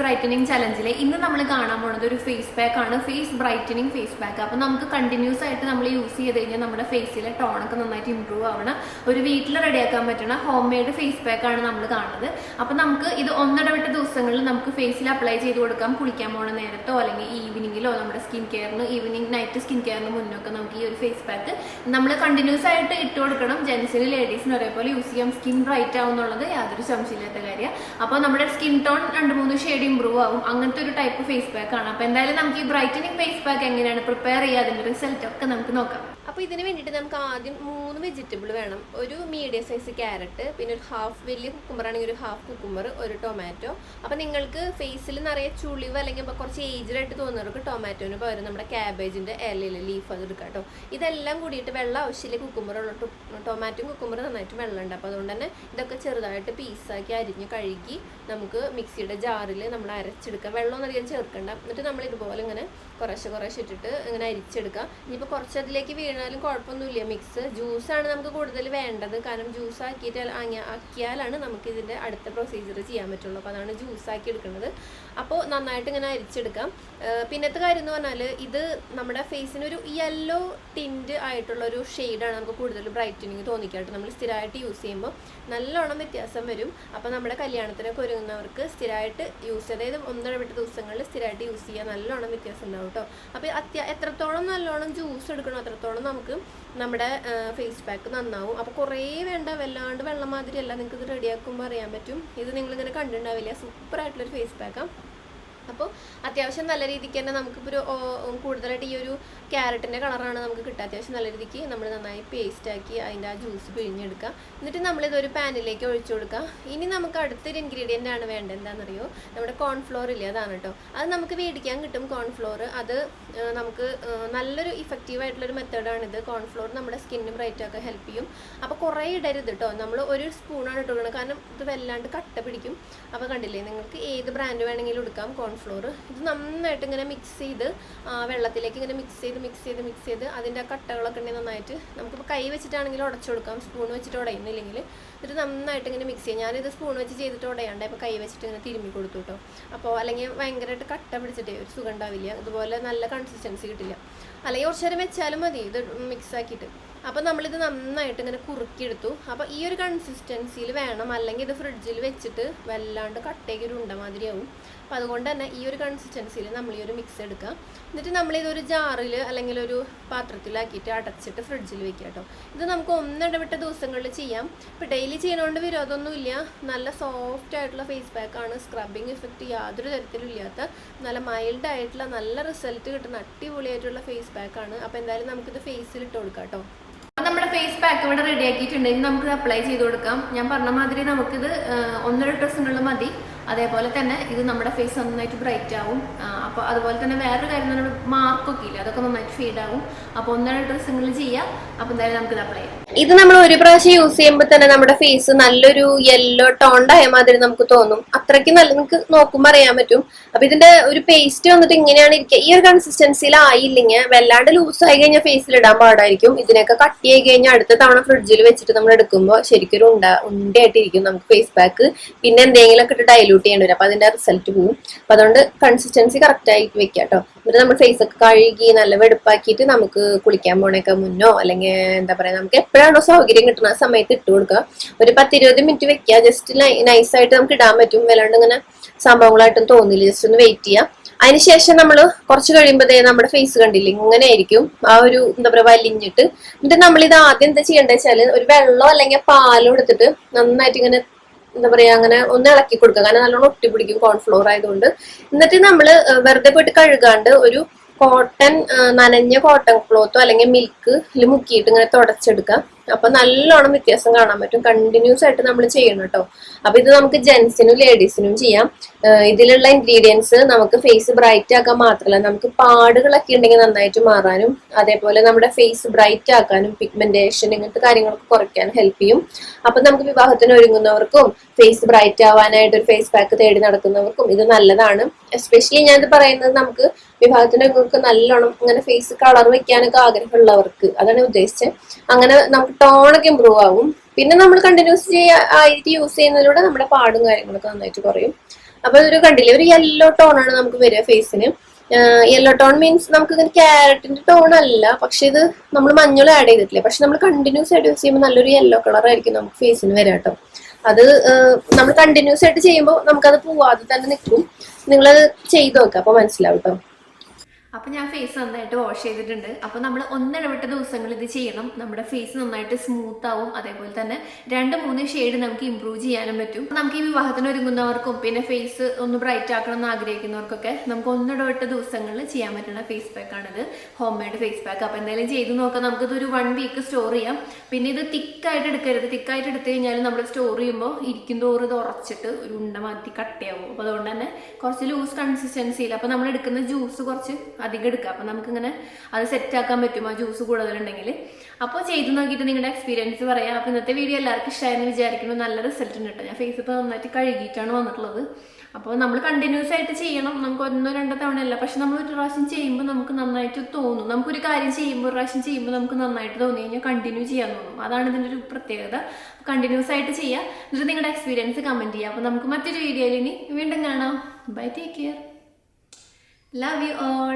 Brightening ചലഞ്ചിൽ ഇന്ന് നമ്മൾ കാണാൻ പോകുന്നത് ഒരു ഫേസ് പാക്ക് ആണ്. Face brightening face pack. അപ്പോൾ നമുക്ക് കണ്ടിന്യൂസ് ആയിട്ട് നമ്മൾ യൂസ് ചെയ്ത് കഴിഞ്ഞാൽ നമ്മുടെ ഫേസിലെ ടോണൊക്കെ നന്നായിട്ട് ഇമ്പ്രൂവ് ആവണം ഒരു വീട്ടിൽ റെഡിയാക്കാൻ പറ്റുന്ന ഹോം മെയ്ഡ് ഫേസ് പാക്ക് ആണ് നമ്മൾ കാണുന്നത്. അപ്പോൾ നമുക്ക് ഇത് ഒന്നിടവിട്ട ദിവസങ്ങളിൽ നമുക്ക് ഫേസിൽ അപ്ലൈ ചെയ്ത് കൊടുക്കാം. കുളിക്കാൻ പോണ നേരത്തോ അല്ലെങ്കിൽ ഈവനിങ്ങിലോ നമ്മുടെ സ്കിൻ കെയറിന് ഈവനിങ് നൈറ്റ് സ്കിൻ കെയറിന് മുന്നൊക്കെ നമുക്ക് ഈ ഒരു ഫേസ് പാക്ക് നമ്മൾ കണ്ടിന്യൂസ് ആയിട്ട് ഇട്ട് കൊടുക്കണം. ജെൻസിന് ലേഡീസിന് ഒരേപോലെ യൂസ് ചെയ്യാം. സ്കിൻ ബ്രൈറ്റ് ആവുന്നുള്ളത് യാതൊരു സംശയമില്ലാത്ത കാര്യം. അപ്പോൾ നമ്മുടെ സ്കിൻ ടോൺ രണ്ട് മൂന്ന് ഷെയ്ഡ് ഇമ്പ്രൂവ് ആവും. അങ്ങനത്തെ ഒരു ടൈപ്പ് ഫേസ് പാക്ക് ആണ്. അപ്പോൾ എന്തായാലും നമുക്ക് ഈ ബ്രൈറ്റനിങ് ഫേസ് പാക്ക് എങ്ങനെയാണ്? പ്രിപ്പയർ ചെയ്യുക അതിന്റെ റിസൾട്ട് ഒക്കെ നമുക്ക് നോക്കാം. അപ്പോൾ ഇതിന് വേണ്ടിയിട്ട് നമുക്ക് ആദ്യം മൂന്ന് വെജിറ്റബിൾ വേണം. ഒരു മീഡിയം സൈസ് ക്യാരറ്റ് പിന്നെ ഒരു ഹാഫ് വലിയ കുക്കുമ്പർ ആണെങ്കിൽ ഒരു ഹാഫ് കുക്കുമ്പർ ഒരു ടൊമാറ്റോ അപ്പോൾ നിങ്ങൾക്ക് ഫേസിൽ നിറയെ ചുളിവ് അല്ലെങ്കിൽ കുറച്ച് ഏജ്ഡ് ആയിട്ട് തോന്നുന്നവർക്ക് ടൊമാറ്റോന് പകരം നമ്മുടെ ക്യാബേജിന്റെ ഇലയിൽ ലീഫ് അത് എടുക്കാം കേട്ടോ. ഇതെല്ലാം കൂടിയിട്ട് വെള്ളം ആവശ്യമില്ല. കുക്കുമ്പർ ഉള്ള ടൊമാറ്റോയും കുക്കുമ്പർ നന്നായിട്ട് വെള്ളമുണ്ട് അപ്പോൾ അതുകൊണ്ട് തന്നെ ഇതൊക്കെ ചെറുതായിട്ട് പീസാക്കി അരിഞ്ഞ് കഴുകി നമുക്ക് മിക്സിയുടെ ജാറിൽ നമ്മൾ അരച്ചെടുക്കാം വെള്ളമൊന്നും അധികം ചേർക്കണ്ട. എന്നിട്ട് നമ്മൾ ഇതുപോലെ ഇങ്ങനെ കുറേശ്ശെ കുറേശ്ശെ ഇട്ടിട്ട് ഇങ്ങനെ അരിച്ചെടുക്കാം ഇനിയിപ്പോൾ കുറച്ച് അതിലേക്ക് വീണാലും കുഴപ്പമൊന്നുമില്ല. മിക്സ് ജ്യൂസാണ് നമുക്ക് കൂടുതൽ വേണ്ടത്. കാരണം ജ്യൂസ് ആക്കിയിട്ട് ആക്കിയാലാണ് നമുക്ക് ഇതിന്റെ അടുത്ത പ്രൊസീജിയർ ചെയ്യാൻ പറ്റുള്ളൂ. അപ്പോൾ അതാണ് ജ്യൂസ് ആക്കി എടുക്കുന്നത്. അപ്പോൾ നന്നായിട്ട് ഇങ്ങനെ അരിച്ചെടുക്കാം. പിന്നത്തെ കാര്യം എന്ന് പറഞ്ഞാൽ ഇത് നമ്മുടെ ഫേസിനൊരു യെല്ലോ ടിന്റ് ആയിട്ടുള്ളൊരു ഷെയ്ഡാണ് നമുക്ക് കൂടുതൽ ബ്രൈറ്റനിങ് തോന്നിക്കായിട്ട് നമ്മൾ സ്ഥിരമായിട്ട് യൂസ് ചെയ്യുമ്പോൾ നല്ലോണം വ്യത്യാസം വരും. അപ്പോൾ നമ്മുടെ കല്യാണത്തിനൊക്കെ ഒരുങ്ങുന്നവർക്ക് സ്ഥിരമായിട്ട് യൂസ് അതായത് ഒന്നിടവിട്ട ദിവസങ്ങളിൽ സ്ഥിരമായിട്ട് യൂസ് ചെയ്യാൻ നല്ലോണം വ്യത്യാസം ഉണ്ടാവും കേട്ടോ അപ്പോൾ അത്യാ എത്രത്തോളം നല്ലോണം ജ്യൂസ് എടുക്കണോ അത്രത്തോളം നമുക്ക് നമ്മുടെ ഫേസ് പാക്ക് നന്നാവും. അപ്പോൾ കുറേ വേണ്ട വല്ലാണ്ട് വെള്ളം മാതിരിയല്ല നിങ്ങൾക്ക് ഇത് റെഡിയാക്കുമ്പോൾ അറിയാൻ പറ്റും. ഇത് നിങ്ങളിങ്ങനെ കണ്ടിട്ടുണ്ടാവില്ല. സൂപ്പറായിട്ടുള്ളൊരു ഫേസ് പാക്കാണ് അപ്പോൾ അത്യാവശ്യം നല്ല രീതിക്ക് തന്നെ നമുക്കിപ്പോൾ ഒരു കൂടുതലായിട്ട് ഈ ഒരു ക്യാരറ്റിന്റെ കളറാണ് നമുക്ക് കിട്ടുക. അത്യാവശ്യം നല്ല രീതിക്ക് നമ്മൾ നന്നായി പേസ്റ്റാക്കി അതിന്റെ ആ ജ്യൂസ് പിഴിഞ്ഞെടുക്കുക. എന്നിട്ട് നമ്മളിതൊരു പാനിലേക്ക് ഒഴിച്ചു കൊടുക്കുക. ഇനി നമുക്ക് അടുത്തൊരു ഇൻഗ്രീഡിയന്റ് ആണ് വേണ്ടത്. എന്താണെന്നറിയോ? നമ്മുടെ കോൺഫ്ലോർ ഇല്ലേ? അതാണ് കേട്ടോ അത് നമുക്ക് മേടിക്കാൻ കിട്ടും കോൺഫ്ലോർ അത് നമുക്ക് നല്ലൊരു ഇഫക്റ്റീവ് ആയിട്ടുള്ളൊരു മെത്തേഡാണിത് കോൺഫ്ലോർ നമ്മുടെ സ്കിന്ന് ബ്രൈറ്റ് ആക്കാൻ ഹെൽപ്പ് ചെയ്യും. അപ്പോൾ കുറേ ഇടരുത് കേട്ടോ നമ്മൾ ഒരു സ്പൂണാണ് ഇട്ട് കാരണം ഇത് വല്ലാണ്ട് കട്ട പിടിക്കും. അപ്പോൾ കണ്ടില്ലേ? നിങ്ങൾക്ക് ഏത് ബ്രാൻഡ് വേണമെങ്കിലും എടുക്കാം. കോൺഫ്ലോർ ഇത് നന്നായിട്ട് ഇങ്ങനെ മിക്സ് ചെയ്ത് വെള്ളത്തിലേക്ക് ഇങ്ങനെ മിക്സ് ചെയ്ത് മിക്സ് ചെയ്ത് മിക്സ് ചെയ്ത് അതിന്റെ കട്ടകളൊക്കെ ഉണ്ടെങ്കിൽ നന്നായിട്ട് നമുക്കിപ്പോൾ കൈ വെച്ചിട്ടാണെങ്കിൽ ഉടച്ചു കൊടുക്കാം. സ്പൂൺ വെച്ചിട്ട് ഉടയുന്നില്ലെങ്കിൽ എന്നിട്ട് നന്നായിട്ട് ഇങ്ങനെ മിക്സ് ചെയ്യാം. ഞാനിത് സ്പൂൺ വെച്ച് ചെയ്തിട്ട് ഉടയാണ്ട് ഇപ്പോൾ കൈ വെച്ചിട്ട് ഇങ്ങനെ തിരുമ്മി കൊടുത്തു കേട്ടോ. അപ്പോൾ അല്ലെങ്കിൽ ഭയങ്കരമായിട്ട് കട്ട പിടിച്ചിട്ടേ ഒരു സുഖം ഉണ്ടാവില്ല. ഇതുപോലെ നല്ല കൺസിസ്റ്റൻസി കിട്ടില്ല. അല്ലെങ്കിൽ കുറച്ച് നേരം വെച്ചാലും മതി ഇത് മിക്സ് ആക്കിയിട്ട്. അപ്പോൾ നമ്മളിത് നന്നായിട്ട് ഇങ്ങനെ കുറുക്കിയെടുത്തു. അപ്പോൾ ഈ ഒരു കൺസിസ്റ്റൻസിയിൽ വേണം. അല്ലെങ്കിൽ ഇത് ഫ്രിഡ്ജിൽ വെച്ചിട്ട് വല്ലാണ്ട് കട്ടയ്ക്ക് ഒരു ഉണ്ട മാതിരിയാവും. അപ്പോൾ അതുകൊണ്ട് തന്നെ ഈ ഒരു കൺസിസ്റ്റൻസിയിൽ നമ്മൾ ഈ ഒരു മിക്സ് എടുക്കുക. എന്നിട്ട് നമ്മളിതൊരു ജാറിൽ അല്ലെങ്കിൽ ഒരു പാത്രത്തിലാക്കിയിട്ട് അടച്ചിട്ട് ഫ്രിഡ്ജിൽ വെക്കുക കേട്ടോ. ഇത് നമുക്ക് ഒന്നിടവിട്ട ദിവസങ്ങളിൽ ചെയ്യാം. ഇപ്പോൾ ഡെയിലി ചെയ്യുന്നതുകൊണ്ട് വിരോധമൊന്നുമില്ല നല്ല സോഫ്റ്റ് ആയിട്ടുള്ള ഫേസ് പാക്കാണ് സ്ക്രബിങ് ഇഫക്റ്റ് യാതൊരു തരത്തിലും ഇല്ലാത്ത നല്ല മൈൽഡ് ആയിട്ടുള്ള നല്ല റിസൾട്ട് കിട്ടുന്ന അടിപൊളിയായിട്ടുള്ള ഫേസ് പാക്കാണ് അപ്പോൾ എന്തായാലും നമുക്കിത് ഫേസിൽ ഇട്ട് കൊടുക്കാം കേട്ടോ. ഫേസ് പാക്ക് ഇവിടെ റെഡി ആക്കിയിട്ടുണ്ടെങ്കിൽ നമുക്ക് അപ്ലൈ ചെയ്ത് കൊടുക്കാം. ഞാൻ പറഞ്ഞ മാതിരി നമുക്കിത് ഒന്നര ഡ്രസ്സുകളിൽ മതി. അതേപോലെ തന്നെ ഇത് നമ്മുടെ ഫേസ് നന്നായിട്ട് ബ്രൈറ്റ് ആവും. അപ്പോൾ അതുപോലെ തന്നെ വേറൊരു കാര്യം നമ്മുടെ മാർക്കൊക്കെ ഇല്ല? അതൊക്കെ നന്നായിട്ട് ഫീഡ് ആവും. അപ്പോൾ ഒന്നര ഡ്രസ്സുകൾ ചെയ്യാം. അപ്പോൾ എന്തായാലും നമുക്കിത് അപ്ലൈ ചെയ്യാം. ഇത് നമ്മൾ ഒരു പ്രാവശ്യം യൂസ് ചെയ്യുമ്പോൾ തന്നെ നമ്മുടെ ഫേസ് നല്ലൊരു യെല്ലോ ടോണ്ടായ മാതിരി നമുക്ക് തോന്നും. അത്രയ്ക്ക് നല്ല നമുക്ക് നോക്കുമ്പോൾ അറിയാൻ പറ്റും. അപ്പൊ ഇതിന്റെ ഒരു പേസ്റ്റ് വന്നിട്ട് ഇങ്ങനെയാണ് ഇരിക്കുക. ഈ ഒരു കൺസിസ്റ്റൻസിയിൽ ആയില്ലെങ്കിൽ വല്ലാണ്ട് ലൂസ് ആയി കഴിഞ്ഞാൽ ഫേസിൽ ഇടാൻ പാടായിരിക്കും. ഇതിനൊക്കെ കട്ട് ചെയ്ത് കഴിഞ്ഞാൽ അടുത്ത തവണ ഫ്രിഡ്ജിൽ വെച്ചിട്ട് നമ്മൾ എടുക്കുമ്പോൾ ശരിക്കും ഉണ്ട ഉണ്ടയായിട്ടിരിക്കും നമുക്ക് ഫേസ് പാക്ക് പിന്നെ എന്തെങ്കിലും ഒക്കെ ഇട്ട് ഡൈലൂട്ട് ചെയ്യേണ്ടി വരും. അപ്പൊ അതിന്റെ റിസൾട്ട് പോകും അപ്പൊ അതുകൊണ്ട് കൺസിസ്റ്റൻസി കറക്റ്റ് ആയിട്ട് വെക്കുക കേട്ടോ എന്നിട്ട് നമ്മൾ ഫേസ് ഒക്കെ കഴുകി നല്ല വെടുപ്പാക്കിയിട്ട് നമുക്ക് കുളിക്കാൻ പോണൊക്കെ മുന്നോ അല്ലെങ്കിൽ എന്താ പറയാ നമുക്ക് എപ്പോഴാണോ സൗകര്യം കിട്ടുന്ന സമയത്ത് ഇട്ട് കൊടുക്കുക. ഒരു പത്തിരുപത് മിനിറ്റ് വെക്കുക ജസ്റ്റ് നൈസ് ആയിട്ട് നമുക്ക് ഇടാൻ പറ്റും. വല്ലാണ്ട് ഇങ്ങനെ സംഭവങ്ങളായിട്ടും തോന്നില്ല. ജസ്റ്റ് ഒന്ന് വെയിറ്റ് ചെയ്യുക അതിനുശേഷം നമ്മൾ കുറച്ച് കഴിയുമ്പോഴത്തേ നമ്മുടെ ഫേസ് കണ്ടില്ലേ ഇങ്ങനെ ആയിരിക്കും. ആ ഒരു എന്താ പറയുക വലിഞ്ഞിട്ട്. എന്നിട്ട് നമ്മൾ ഇത് ആദ്യം എന്താ ചെയ്യേണ്ടത് വെച്ചാൽ ഒരു വെള്ളം അല്ലെങ്കിൽ പാലും എടുത്തിട്ട് നന്നായിട്ട് ഇങ്ങനെ എന്താ പറയാ അങ്ങനെ ഒന്ന് ഇളക്കി കൊടുക്കുക. കാരണം നല്ലോണം ഒട്ടി പിടിക്കും കോൺഫ്ലോർ ആയതുകൊണ്ട്. എന്നിട്ട് നമ്മൾ വെറുതെ പോയിട്ട് കഴുകാണ്ട് ഒരു കോട്ടൺ നനഞ്ഞ കോട്ടൺ ക്ലോത്തോ അല്ലെങ്കിൽ മിൽക്ക് മുക്കിയിട്ട് ഇങ്ങനെ തുടച്ചെടുക്കുക. അപ്പൊ നല്ലോണം വ്യത്യാസം കാണാൻ പറ്റും. കണ്ടിന്യൂസ് ആയിട്ട് നമ്മൾ ചെയ്യണം കേട്ടോ അപ്പൊ ഇത് നമുക്ക് ജെൻസിനും ലേഡീസിനും ചെയ്യാം. ഇതിലുള്ള ഇൻഗ്രീഡിയൻസ് നമുക്ക് ഫേസ് ബ്രൈറ്റ് ആക്കാൻ മാത്രമല്ല നമുക്ക് പാടുകളൊക്കെ ഉണ്ടെങ്കിൽ നന്നായിട്ട് മാറാനും അതേപോലെ നമ്മുടെ ഫേസ് ബ്രൈറ്റ് ആക്കാനും പിഗ്മെന്റേഷൻ ഇങ്ങനത്തെ കാര്യങ്ങളൊക്കെ കുറയ്ക്കാൻ ഹെൽപ്പ് ചെയ്യും. അപ്പൊ നമുക്ക് വിവാഹത്തിന് ഒരുങ്ങുന്നവർക്കും ഫേസ് ബ്രൈറ്റ് ആവാനായിട്ട് ഒരു ഫേസ് പാക്ക് തേടി നടക്കുന്നവർക്കും ഇത് നല്ലതാണ്. എസ്പെഷ്യലി ഞാൻ ഇത് പറയുന്നത് നമുക്ക് വിവാഹത്തിന് ഒരുങ്ങൾക്ക് നല്ലോണം അങ്ങനെ ഫേസ് കളർ വെക്കാനൊക്കെ ആഗ്രഹമുള്ളവർക്ക് അതാണ് ഉദ്ദേശിച്ചത്. അങ്ങനെ നമുക്ക് ടോണൊക്കെ ഇമ്പ്രൂവ് ആവും. പിന്നെ നമ്മൾ കണ്ടിന്യൂസ് ചെയ്യാ ആയിട്ട് യൂസ് ചെയ്യുന്നതിലൂടെ നമ്മുടെ പാടും കാര്യങ്ങളൊക്കെ നന്നായിട്ട് കുറയും. അപ്പൊ ഒരു കണ്ടില്ലേ? ഒരു യെല്ലോ ടോൺ ആണ് നമുക്ക് വരിക ഫേസിന് യെല്ലോ ടോൺ മീൻസ് നമുക്ക് ഇങ്ങനെ ക്യാരറ്റിന്റെ ടോൺ അല്ല. പക്ഷെ ഇത് നമ്മൾ മഞ്ഞൾ ആഡ് ചെയ്തിട്ടില്ലേ? പക്ഷെ നമ്മൾ കണ്ടിന്യൂസ് ആയിട്ട് യൂസ് ചെയ്യുമ്പോൾ നല്ലൊരു യെല്ലോ കളർ ആയിരിക്കും നമുക്ക് ഫേസിന് വരാം കേട്ടോ. അത് നമ്മൾ കണ്ടിന്യൂസ് ആയിട്ട് ചെയ്യുമ്പോൾ നമുക്കത് പോവാതെ തന്നെ നിൽക്കും. നിങ്ങളത് ചെയ്തു നോക്കുക അപ്പൊ മനസ്സിലാവും കേട്ടോ. അപ്പൊ ഞാൻ ഫേസ് നന്നായിട്ട് വാഷ് ചെയ്തിട്ടുണ്ട്. അപ്പൊ നമ്മൾ ഒന്നിടവിട്ട ദിവസങ്ങൾ ഇത് ചെയ്യണം. നമ്മുടെ ഫേസ് നന്നായിട്ട് സ്മൂത്ത് ആവും. അതേപോലെ തന്നെ രണ്ട് മൂന്ന് ഷെയ്ഡ് നമുക്ക് ഇമ്പ്രൂവ് ചെയ്യാനും പറ്റും. നമുക്ക് ഈ വിവാഹത്തിന് ഒരുങ്ങുന്നവർക്കും പിന്നെ ഫേസ് ഒന്ന് ബ്രൈറ്റ് ആക്കണം എന്ന് ആഗ്രഹിക്കുന്നവർക്കൊക്കെ നമുക്ക് ഒന്നിടവിട്ട ദിവസങ്ങളിൽ ചെയ്യാൻ പറ്റുന്ന ഫേസ് പാക്ക് ആണിത്. ഹോം മെയ്ഡ് ഫേസ് പാക്ക് അപ്പൊ എന്തായാലും ചെയ്ത് നോക്കാം. നമുക്കിത് ഒരു വൺ വീക്ക് സ്റ്റോർ ചെയ്യാം. പിന്നെ ഇത് തിക്കായിട്ട് എടുക്കരുത്. തിക്കായിട്ട് എടുത്തു കഴിഞ്ഞാൽ നമ്മൾ സ്റ്റോർ ചെയ്യുമ്പോൾ ഇരിക്കും തോറും ഇത് ഉറച്ചിട്ട് ഒരു ഉണ്ട മാറ്റി കട്ടയാവും. അപ്പോൾ അതുകൊണ്ട് തന്നെ കുറച്ച് ലൂസ് കൺസിസ്റ്റൻസിയിൽ അപ്പോൾ നമ്മൾ എടുക്കുന്ന ജ്യൂസ് കുറച്ച് അധികം എടുക്കുക. അപ്പം നമുക്കിങ്ങനെ അത് സെറ്റ് ആക്കാൻ പറ്റും ആ ജ്യൂസ് കൂടുതലുണ്ടെങ്കിൽ. അപ്പോൾ ചെയ്ത് നോക്കിയിട്ട് നിങ്ങളുടെ എക്സ്പീരിയൻസ് പറയാം. അപ്പോൾ ഇന്നത്തെ വീഡിയോ എല്ലാവർക്കും ഇഷ്ടമായെന്ന് വിചാരിക്കുന്നു. നല്ല റിസൾട്ട് ഉണ്ട് കേട്ടോ. ഞാൻ ഫേസ് ഇപ്പോൾ നന്നായിട്ട് കഴുകിയിട്ടാണ് വന്നിട്ടുള്ളത്. അപ്പോൾ നമ്മൾ കണ്ടിന്യൂസ് ആയിട്ട് ചെയ്യണം. നമുക്ക് ഒന്നോ രണ്ടോ തവണയല്ല. പക്ഷെ നമ്മൾ ഒരു പ്രാവശ്യം ചെയ്യുമ്പോൾ നമുക്ക് നന്നായിട്ട് തോന്നും. നമുക്കൊരു കാര്യം ചെയ്യുമ്പോൾ ഒരു പ്രാവശ്യം ചെയ്യുമ്പോൾ നമുക്ക് നന്നായിട്ട് തോന്നി കഴിഞ്ഞാൽ കണ്ടിന്യൂ ചെയ്യാൻ തോന്നും. അതാണ് ഇതിന്റെ ഒരു പ്രത്യേകത. കണ്ടിന്യൂസ് ആയിട്ട് ചെയ്യുക. എന്നിട്ട് നിങ്ങളുടെ എക്സ്പീരിയൻസ് കമന്റ് ചെയ്യുക. അപ്പോൾ നമുക്ക് മറ്റൊരു വീഡിയോയിൽ ഇനി വീണ്ടും കാണാം. Bye take care love you all